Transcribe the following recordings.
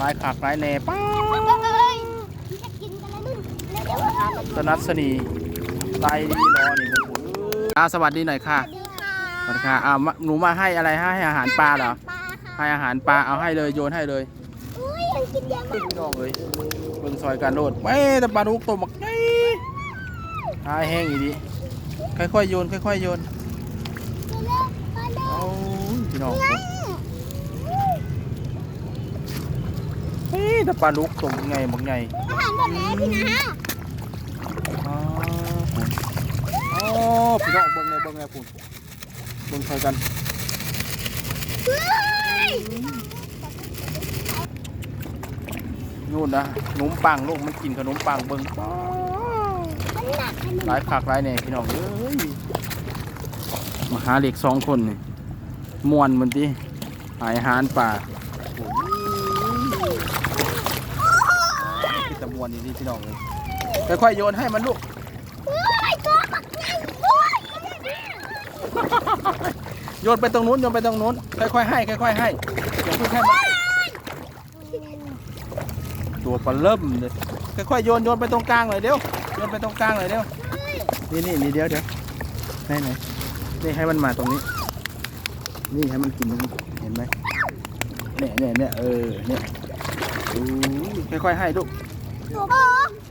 ลายขากลายแหน่ป้าเอ้ยจะกินกันแล้วนู่นเร็วๆค่ะสนัดสนีลายดีรอนี่โอ้โหอ่าสวัสดีหน่อยค่ะสวัสดีค่ะสวัสดีค่ะอ่ามาหนูมาให้อะไรให้อาหารปลาเหรอปลาค่ะให้อาหารปลาเอาให้เลยโยนให้เลยอุ้ยมันกินเยอะมากพี่น้องเลยเบิ่งซอยการโดดไม่แต่ปลาดุกตัวมักไงหายแห้งอีดีค่อยๆโยนค่อยๆโยน เร็วๆมาเร็ว เอาพี่น้อง นั่ง เฮ้ย แต่ปลาดุกตัวมักไงมักไงอาหารหมดแล้วพี่นะอ๋อคุณอ๋อพี่น้องเบิ่งเลยเบิ่งเลยคุณเบิ่งซอยกันเฮ้ยนู่นนะขนมปังลูกมันกินขนมปังเบิ่งป๊ามันหนักขนาดหลายผักหลายแหน่พี่น้องเอ้ยมาหาเด็กสองคนนี่มวนมันดิหายอาหารป่าโอ้ยคิดแต่ม วนนี่พี่น้องเลยค่อยๆโยนให้มันลูกโยนไปตรงนู้นโยนไปตรงนู้นค่อยๆให้ค่อยๆให้อย่าเพิ่งให้มันตัวปลาเริ่มเลยค่อยๆโยนโยนไปตรงกลางเลยเดี๋ยวโยนไปตรงกลางเลยเดี๋ยวนี่นี่นี่เดี๋ยวเดี๋ยวไหนไหนนี่ให้มันมาตรงนี้ นี่ให้มันกินตรงนี้เห็นไหมเนี่ยเนี่ยเนี่ยเออเนี่ยค่อยๆให้ลูก ตัวโอ้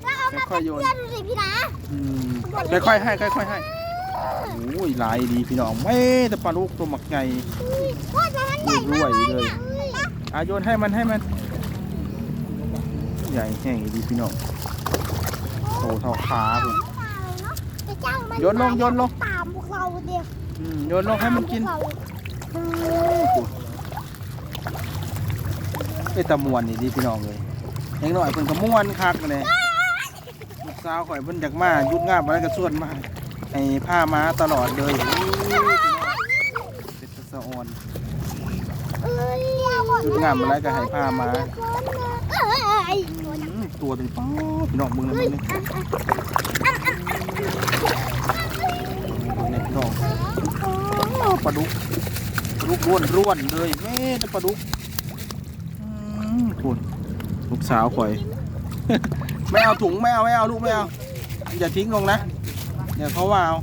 แล้วเอามาค่อยๆโยน เพื่อนดูสิพี่นะอืมค่อยๆให้ค่อยๆให้โอ้ยลายดีพี่น้องไม่แต่ปลาลูกตัวหมักไงโอ้ยตัวมันใหญ่มากเลยเนี่ยอาโยนให้มันให้มัน ใหญ่แห้งดีพี่น้องโตเท่าขาผมแต่เจ้ามันโยนลงโยนลง ตามพวกเราเดียวอืมโยนลงให้มันกินตาพวกเราไอ้ตะมวนนี่ดีพี่น้องเลย เล็กหน่อยเพิ่นก็ม่วนคักเลยลูกสาวข่อยเพิ่นจากมายุดงานมาแล้วก็ส่วนมาให้ผ้าม้าตลอดเลยเป็นตะสะออนยุดงานมาแล้วก็ให้ผ้าม้าตัวเป็นป้าพี่น้องมึงนะมึงนี่เนี่ยพี่น้องปลาดุกปลาดุกร่วนร่วนเลยแม่ปลาดุกอืมคุณ ลูกสาวข่อย ไม่เอาถุงไม่เอาไม่เอาลูกไม่เอาอย่าทิ้งลงนะ เดี๋ยวเขาว่าเอา